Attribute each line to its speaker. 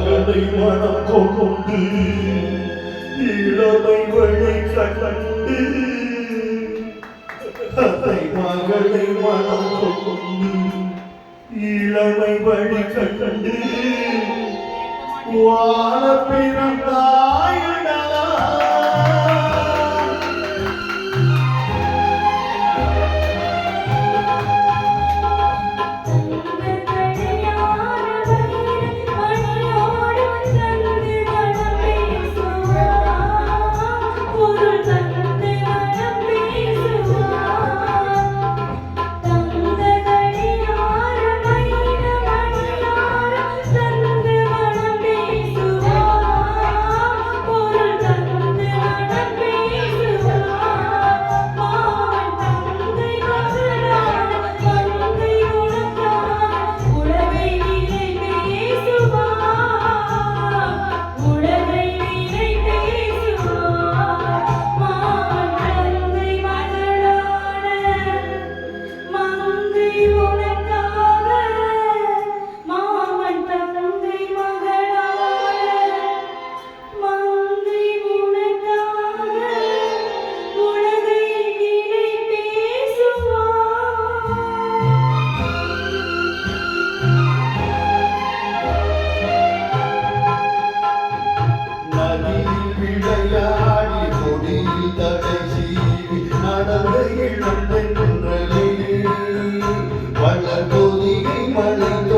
Speaker 1: மகனை மனம் கொண்டு இளமை வழி கண்டு தந்தை மகளை மனம் கொண்டு இளமை வழி கண்டு வாழ பிறந்தார் para la